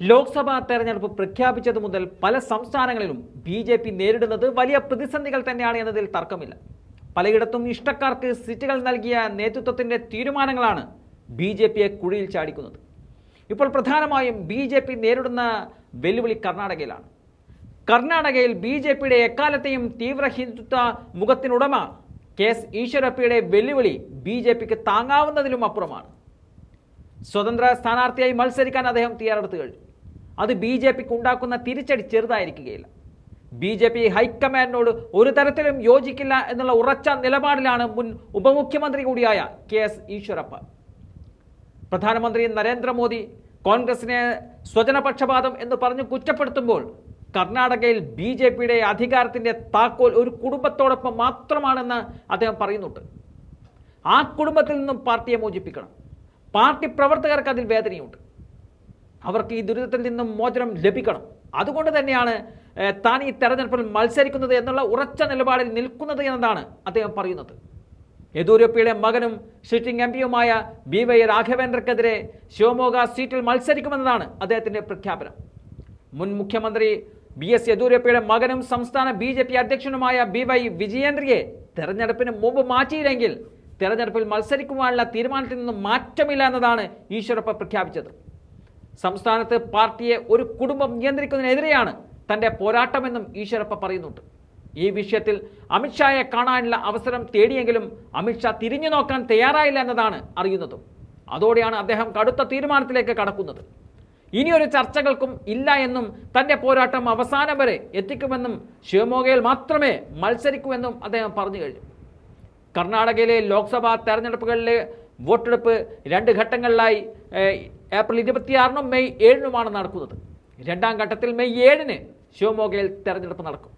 ലോക്സഭാ തെരഞ്ഞെടുപ്പ് പ്രഖ്യാപിച്ചതു മുതൽ പല സംസ്ഥാനങ്ങളിലും ബി ജെ പി നേരിടുന്നത് വലിയ പ്രതിസന്ധികൾ തന്നെയാണ് എന്നതിൽ തർക്കമില്ല. പലയിടത്തും ഇഷ്ടക്കാർക്ക് സീറ്റുകൾ നൽകിയ നേതൃത്വത്തിന്റെ തീരുമാനങ്ങളാണ് ബി ജെ പിയെ കുഴിയിൽ ചാടിക്കുന്നത്. ഇപ്പോൾ പ്രധാനമായും ബി ജെ പി നേരിടുന്ന വെല്ലുവിളി കർണാടകയിലാണ്. കർണാടകയിൽ ബി ജെ പിയുടെ എക്കാലത്തെയും തീവ്ര ഹിന്ദുത്വ മുഖത്തിനുടമ കെ എസ് ഈശ്വരപ്പയുടെ വെല്ലുവിളി ബി ജെ പിക്ക് താങ്ങാവുന്നതിലും അപ്പുറമാണ്. സ്വതന്ത്ര സ്ഥാനാർത്ഥിയായി മത്സരിക്കാൻ അദ്ദേഹം തയ്യാറെടുത്തു കഴിഞ്ഞു. അത് ബി ജെ പിക്ക് ഉണ്ടാക്കുന്ന തിരിച്ചടി ചെറുതായിരിക്കുകയില്ല. ബി ജെ പി ഹൈക്കമാൻഡിനോട് ഒരു തരത്തിലും യോജിക്കില്ല എന്നുള്ള ഉറച്ച നിലപാടിലാണ് മുൻ ഉപമുഖ്യമന്ത്രി കൂടിയായ കെ എസ് ഈശ്വരപ്പ. പ്രധാനമന്ത്രി നരേന്ദ്രമോദി കോൺഗ്രസിനെ സ്വജനപക്ഷപാതം എന്ന് പറഞ്ഞ് കുറ്റപ്പെടുത്തുമ്പോൾ കർണാടകയിൽ ബി ജെ പിയുടെ അധികാരത്തിന്റെ താക്കോൽ ഒരു കുടുംബത്തോടൊപ്പം മാത്രമാണെന്ന് അദ്ദേഹം പറയുന്നുണ്ട്. ആ കുടുംബത്തിൽ നിന്നും പാർട്ടിയെ മോചിപ്പിക്കണം. പാർട്ടി പ്രവർത്തകർക്ക് അതിൽ വേദനയുണ്ട്. അവർക്ക് ഈ ദുരിതത്തിൽ നിന്നും മോചനം ലഭിക്കണം. അതുകൊണ്ട് തന്നെയാണ് താൻ ഈ തെരഞ്ഞെടുപ്പിൽ മത്സരിക്കുന്നത് എന്നുള്ള ഉറച്ച നിലപാടിൽ നിൽക്കുന്നത് എന്നതാണ് അദ്ദേഹം പറയുന്നത്. യെദ്യൂരപ്പയുടെ മകനും സിറ്റിംഗ് എം പിയുമായ ബി വൈ രാഘവേന്ദ്രക്കെതിരെ ശിവമോഗ സീറ്റിൽ മത്സരിക്കുമെന്നതാണ് അദ്ദേഹത്തിന്റെ പ്രഖ്യാപനം. മുൻ മുഖ്യമന്ത്രി ബി എസ് യെദ്യൂരപ്പയുടെ മകനും സംസ്ഥാന ബി ജെ പി അധ്യക്ഷനുമായ ബി വൈ വിജയേന്ദ്രയെ തെരഞ്ഞെടുപ്പിന് മുമ്പ് മാറ്റിയില്ലെങ്കിൽ തെരഞ്ഞെടുപ്പിൽ മത്സരിക്കുവാനുള്ള തീരുമാനത്തിൽ നിന്നും മാറ്റമില്ല എന്നതാണ് ഈശ്വരപ്പ പ്രഖ്യാപിച്ചത്. സംസ്ഥാനത്ത് പാർട്ടിയെ ഒരു കുടുംബം നിയന്ത്രിക്കുന്നതിനെതിരെയാണ് തന്റെ പോരാട്ടമെന്നും ഈശ്വരപ്പ പറയുന്നുണ്ട്. ഈ വിഷയത്തിൽ അമിത്ഷായെ കാണാനുള്ള അവസരം തേടിയെങ്കിലും അമിത്ഷാ തിരിഞ്ഞു നോക്കാൻ തയ്യാറായില്ല എന്നതാണ് അറിയുന്നതും. അതോടെയാണ് അദ്ദേഹം കടുത്ത തീരുമാനത്തിലേക്ക് കടക്കുന്നത്. ഇനിയൊരു ചർച്ചകൾക്കും ഇല്ല എന്നും തന്റെ പോരാട്ടം അവസാനം വരെ എത്തിക്കുമെന്നും ശിവമോഗയിൽ മാത്രമേ മത്സരിക്കൂ എന്നും അദ്ദേഹം പറഞ്ഞു കഴിഞ്ഞു. കർണാടകയിലെ ലോക്സഭാ തെരഞ്ഞെടുപ്പുകളിലെ വോട്ടെടുപ്പ് രണ്ട് ഘട്ടങ്ങളിലായി ഏപ്രിൽ ഇരുപത്തിയാറിനും മെയ് ഏഴിനുമാണ് നടക്കുന്നത്. രണ്ടാം ഘട്ടത്തിൽ മെയ് ഏഴിന് ശിവമോഗയിൽ തെരഞ്ഞെടുപ്പ് നടക്കും.